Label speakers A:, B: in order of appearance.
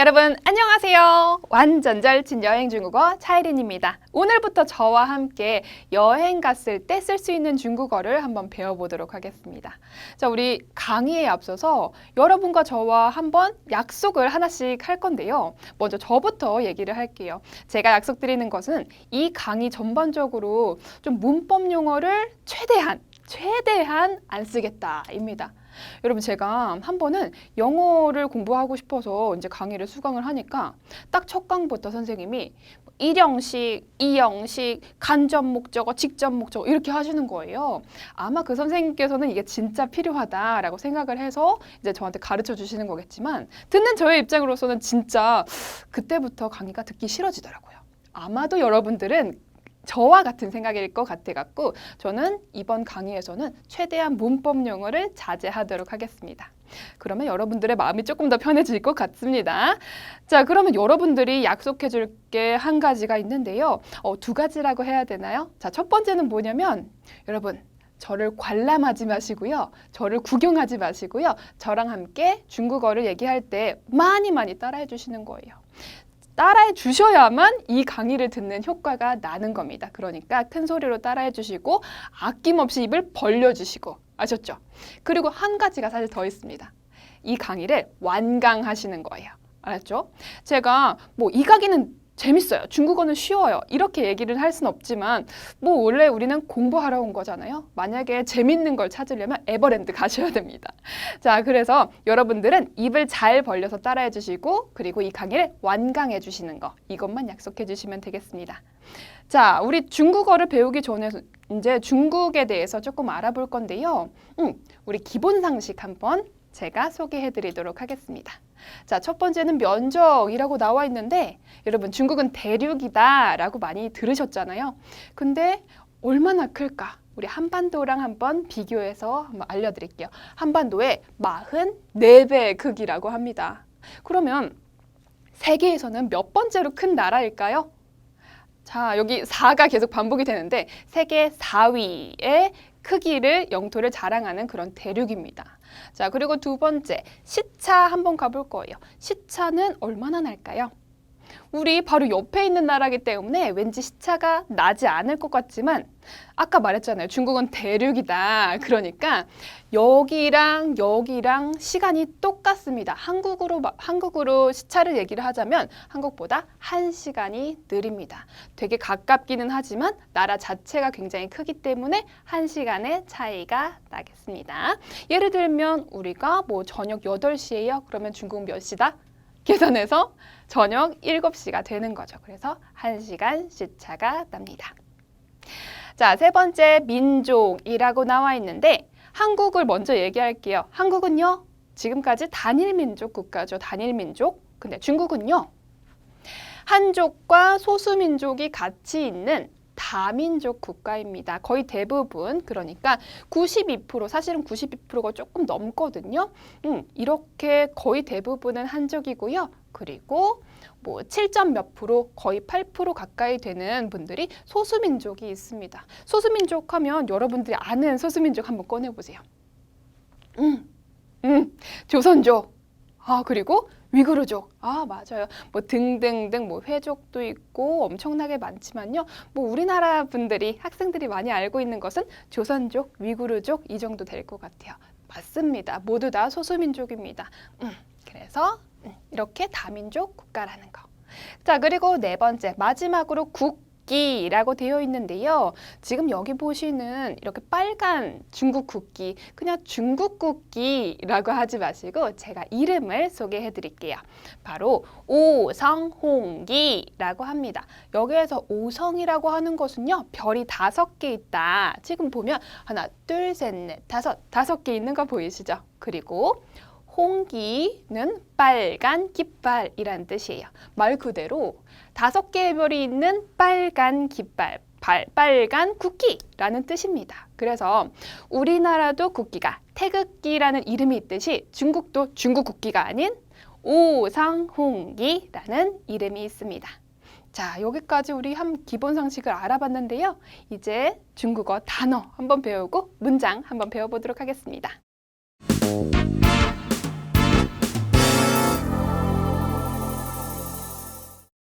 A: 여러분 안녕하세요. 완전 절친 여행 중국어 차이린입니다. 오늘부터 저와 함께 여행 갔을 때 쓸 수 있는 중국어를 한번 배워보도록 하겠습니다. 자, 우리 강의에 앞서서 여러분과 저와 한번 약속을 하나씩 할 건데요. 먼저 저부터 얘기를 할게요. 제가 약속드리는 것은 이 강의 전반적으로 좀 문법 용어를 최대한 최대한 안 쓰겠다입니다. 여러분 제가 한 번은 영어를 공부하고 싶어서 이제 강의를 수강을 하니까 딱 첫 강부터 선생님이 일형식, 이형식, 간접 목적어, 직접 목적어 이렇게 하시는 거예요. 아마 그 선생님께서는 이게 진짜 필요하다라고 생각을 해서 이제 저한테 가르쳐 주시는 거겠지만 듣는 저의 입장으로서는 진짜 그때부터 강의가 듣기 싫어지더라고요. 아마도 여러분들은 저와 같은 생각일 것 같아 갖고 저는 이번 강의에서는 최대한 문법 용어를 자제하도록 하겠습니다. 그러면 여러분들의 마음이 조금 더 편해질 것 같습니다. 자, 그러면 여러분들이 약속해 줄 게 한 가지가 있는데요. 어, 두 가지라고 해야 되나요? 자, 첫 번째는 뭐냐면 여러분 저를 관람하지 마시고요. 저를 구경하지 마시고요. 저랑 함께 중국어를 얘기할 때 많이 많이 따라해 주시는 거예요. 따라해 주셔야만 이 강의를 듣는 효과가 나는 겁니다. 그러니까 큰 소리로 따라해 주시고 아낌없이 입을 벌려 주시고 아셨죠? 그리고 한 가지가 사실 더 있습니다. 이 강의를 완강하시는 거예요. 알았죠? 제가 뭐 이 강의는 재밌어요. 중국어는 쉬워요. 이렇게 얘기를 할 수는 없지만 뭐 원래 우리는 공부하러 온 거잖아요. 만약에 재밌는 걸 찾으려면 에버랜드 가셔야 됩니다. 자, 그래서 여러분들은 입을 잘 벌려서 따라해 주시고 그리고 이 강의를 완강해 주시는 거 이것만 약속해 주시면 되겠습니다. 자, 우리 중국어를 배우기 전에 이제 중국에 대해서 조금 알아볼 건데요. 음, 우리 기본 상식 한번 제가 소개해 드리도록 하겠습니다. 자, 첫 번째는 면적이라고 나와 있는데 여러분 중국은 대륙이다라고 많이 들으셨잖아요. 근데 얼마나 클까? 우리 한반도랑 한번 비교해서 한번 알려드릴게요. 한반도의 44배의 크기라고 합니다. 그러면 세계에서는 몇 번째로 큰 나라일까요? 자, 여기 4가 계속 반복이 되는데 세계 4위의 크기를 영토를 자랑하는 그런 대륙입니다. 자, 그리고 두 번째, 시차 한번 가볼 거예요. 시차는 얼마나 날까요? 우리 바로 옆에 있는 나라기 때문에 왠지 시차가 나지 않을 것 같지만 아까 말했잖아요. 중국은 대륙이다. 그러니까 여기랑 여기랑 시간이 똑같습니다. 한국으로 한국으로 시차를 얘기를 하자면 한국보다 한 시간이 느립니다. 되게 가깝기는 하지만 나라 자체가 굉장히 크기 때문에 한 시간의 차이가 나겠습니다. 예를 들면 우리가 뭐 저녁 8시예요. 그러면 중국 몇 시다? 계산해서 저녁 7시가 되는 거죠. 그래서 1시간 시차가 납니다. 자, 세 번째 민족이라고 나와 있는데 한국을 먼저 얘기할게요. 한국은요. 지금까지 단일 민족 국가죠. 단일 민족. 근데 중국은요. 한족과 소수 민족이 같이 있는 다민족 국가입니다. 거의 대부분 그러니까 92% 사실은 92%가 조금 넘거든요. 음, 이렇게 거의 대부분은 한족이고요. 그리고 뭐 7점 몇 프로 거의 8% 가까이 되는 분들이 소수민족이 있습니다. 소수민족 하면 여러분들이 아는 소수민족 한번 꺼내 보세요. 음. 음. 조선족. 아, 그리고 위구르족. 아, 맞아요. 뭐 등등등 뭐 회족도 있고 엄청나게 많지만요. 뭐 우리나라 분들이 학생들이 많이 알고 있는 것은 조선족, 위구르족 이 정도 될 것 같아요. 맞습니다. 모두 다 소수민족입니다. 음, 그래서 음, 이렇게 다민족 국가라는 거. 자, 그리고 네 번째 마지막으로 국 국기라고 되어 있는데요. 지금 여기 보시는 이렇게 빨간 중국 국기, 그냥 중국 국기라고 하지 마시고 제가 이름을 소개해 드릴게요. 바로 오성홍기라고 합니다. 여기에서 오성이라고 하는 것은요, 별이 다섯 개 있다. 지금 보면 하나, 둘, 셋, 넷, 다섯, 다섯 개 있는 거 보이시죠? 그리고 홍기는 빨간 깃발이란 뜻이에요. 말 그대로 다섯 개의 별이 있는 빨간 깃발, 발, 빨간 국기라는 뜻입니다. 그래서 우리나라도 국기가 태극기라는 이름이 있듯이 중국도 중국 국기가 아닌 오상홍기라는 이름이 있습니다. 자, 여기까지 우리 한 기본 상식을 알아봤는데요. 이제 중국어 단어 한번 배우고 문장 한번 배워보도록 하겠습니다.